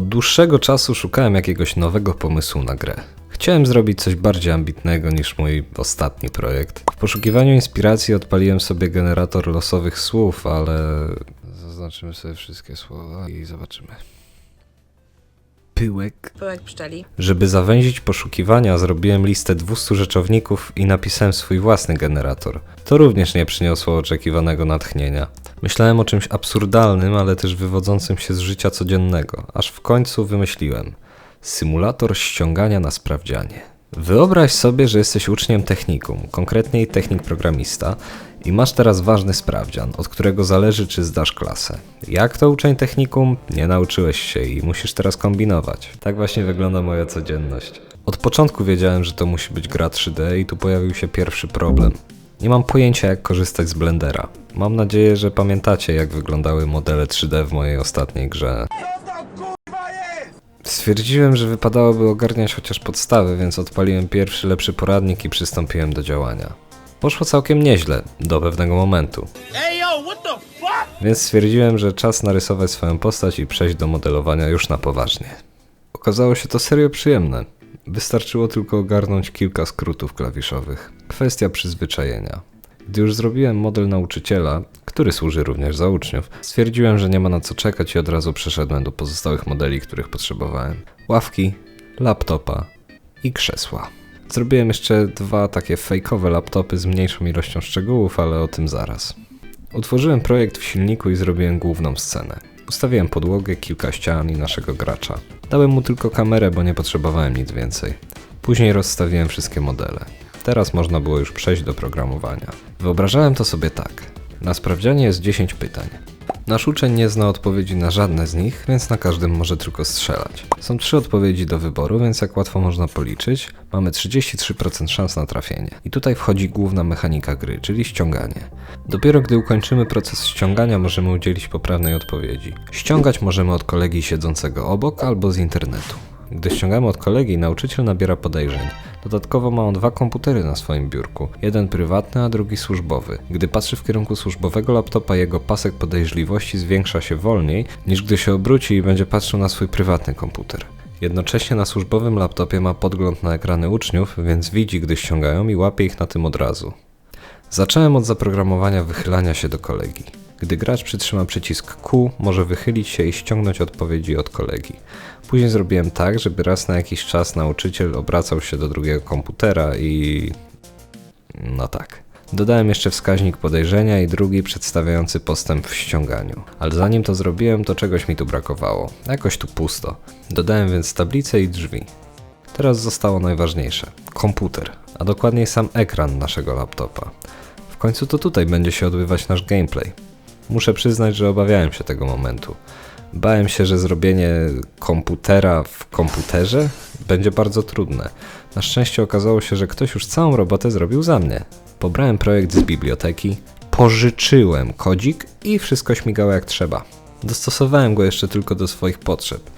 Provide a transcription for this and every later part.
Od dłuższego czasu szukałem jakiegoś nowego pomysłu na grę. Chciałem zrobić coś bardziej ambitnego niż mój ostatni projekt. W poszukiwaniu inspiracji odpaliłem sobie generator losowych słów, ale zaznaczymy sobie wszystkie słowa i zobaczymy. Pyłek. Pyłek pszczeli. Żeby zawęzić poszukiwania, zrobiłem listę 200 rzeczowników i napisałem swój własny generator. To również nie przyniosło oczekiwanego natchnienia. Myślałem o czymś absurdalnym, ale też wywodzącym się z życia codziennego, aż w końcu wymyśliłem symulator ściągania na sprawdzianie. Wyobraź sobie, że jesteś uczniem technikum, konkretniej technik programista, i masz teraz ważny sprawdzian, od którego zależy, czy zdasz klasę. Jak to uczeń technikum? Nie nauczyłeś się i musisz teraz kombinować. Tak właśnie wygląda moja codzienność. Od początku wiedziałem, że to musi być gra 3D i tu pojawił się pierwszy problem. Nie mam pojęcia, jak korzystać z Blendera. Mam nadzieję, że pamiętacie, jak wyglądały modele 3D w mojej ostatniej grze. Stwierdziłem, że wypadałoby ogarniać chociaż podstawy, więc odpaliłem pierwszy lepszy poradnik i przystąpiłem do działania. Poszło całkiem nieźle, do pewnego momentu. Więc stwierdziłem, że czas narysować swoją postać i przejść do modelowania już na poważnie. Okazało się to serio przyjemne. Wystarczyło tylko ogarnąć kilka skrótów klawiszowych. Kwestia przyzwyczajenia. Gdy już zrobiłem model nauczyciela, który służy również za uczniów, stwierdziłem, że nie ma na co czekać i od razu przeszedłem do pozostałych modeli, których potrzebowałem. Ławki, laptopa i krzesła. Zrobiłem jeszcze dwa takie fejkowe laptopy z mniejszą ilością szczegółów, ale o tym zaraz. Utworzyłem projekt w silniku i zrobiłem główną scenę. Ustawiłem podłogę, kilka ścian i naszego gracza. Dałem mu tylko kamerę, bo nie potrzebowałem nic więcej. Później rozstawiłem wszystkie modele. Teraz można było już przejść do programowania. Wyobrażałem to sobie tak. Na sprawdzianie jest 10 pytań. Nasz uczeń nie zna odpowiedzi na żadne z nich, więc na każdym może tylko strzelać. Są trzy odpowiedzi do wyboru, więc jak łatwo można policzyć, mamy 33% szans na trafienie. I tutaj wchodzi główna mechanika gry, czyli ściąganie. Dopiero gdy ukończymy proces ściągania, możemy udzielić poprawnej odpowiedzi. Ściągać możemy od kolegi siedzącego obok albo z internetu. Gdy ściągamy od kolegi, nauczyciel nabiera podejrzeń. Dodatkowo ma on dwa komputery na swoim biurku, jeden prywatny, a drugi służbowy. Gdy patrzy w kierunku służbowego laptopa, jego pasek podejrzliwości zwiększa się wolniej, niż gdy się obróci i będzie patrzył na swój prywatny komputer. Jednocześnie na służbowym laptopie ma podgląd na ekrany uczniów, więc widzi, gdy ściągają i łapie ich na tym od razu. Zacząłem od zaprogramowania wychylania się do kolegi. Gdy gracz przytrzyma przycisk Q, może wychylić się i ściągnąć odpowiedzi od kolegi. Później zrobiłem tak, żeby raz na jakiś czas nauczyciel obracał się do drugiego komputera i. No tak. Dodałem jeszcze wskaźnik podejrzenia i drugi przedstawiający postęp w ściąganiu. Ale zanim to zrobiłem, to czegoś mi tu brakowało. Jakoś tu pusto. Dodałem więc tablicę i drzwi. Teraz zostało najważniejsze komputer, a dokładniej sam ekran naszego laptopa. W końcu to tutaj będzie się odbywać nasz gameplay. Muszę przyznać, że obawiałem się tego momentu. Bałem się, że zrobienie komputera w komputerze będzie bardzo trudne. Na szczęście okazało się, że ktoś już całą robotę zrobił za mnie. Pobrałem projekt z biblioteki, pożyczyłem kodzik i wszystko śmigało jak trzeba. Dostosowałem go jeszcze tylko do swoich potrzeb.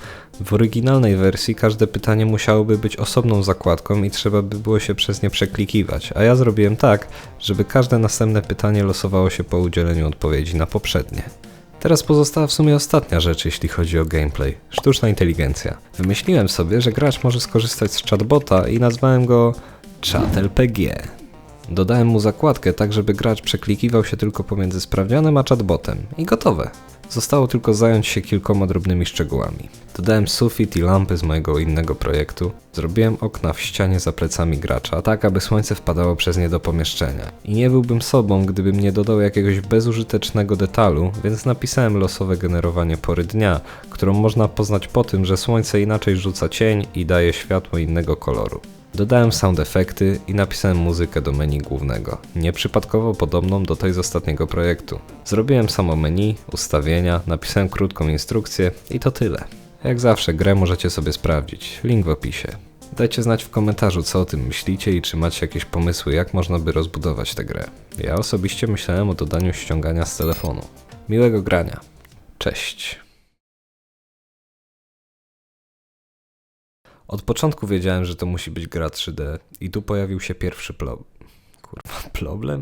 W oryginalnej wersji każde pytanie musiałoby być osobną zakładką i trzeba by było się przez nie przeklikiwać, a ja zrobiłem tak, żeby każde następne pytanie losowało się po udzieleniu odpowiedzi na poprzednie. Teraz pozostała w sumie ostatnia rzecz, jeśli chodzi o gameplay sztuczna inteligencja. Wymyśliłem sobie, że gracz może skorzystać z chatbota i nazwałem go ChatLPG. Dodałem mu zakładkę tak, żeby gracz przeklikiwał się tylko pomiędzy sprawdzianem a chatbotem i gotowe. Zostało tylko zająć się kilkoma drobnymi szczegółami. Dodałem sufit i lampy z mojego innego projektu. Zrobiłem okna w ścianie za plecami gracza, tak aby słońce wpadało przez nie do pomieszczenia. I nie byłbym sobą, gdybym nie dodał jakiegoś bezużytecznego detalu, więc napisałem losowe generowanie pory dnia, którą można poznać po tym, że słońce inaczej rzuca cień i daje światło innego koloru. Dodałem sound efekty i napisałem muzykę do menu głównego, nieprzypadkowo podobną do tej z ostatniego projektu. Zrobiłem samo menu, ustawienia, napisałem krótką instrukcję i to tyle. Jak zawsze grę możecie sobie sprawdzić, link w opisie. Dajcie znać w komentarzu co o tym myślicie i czy macie jakieś pomysły jak można by rozbudować tę grę. Ja osobiście myślałem o dodaniu ściągania z telefonu. Miłego grania. Cześć. Od początku wiedziałem, że to musi być gra 3D i tu pojawił się pierwszy plo... Kurwa, problem?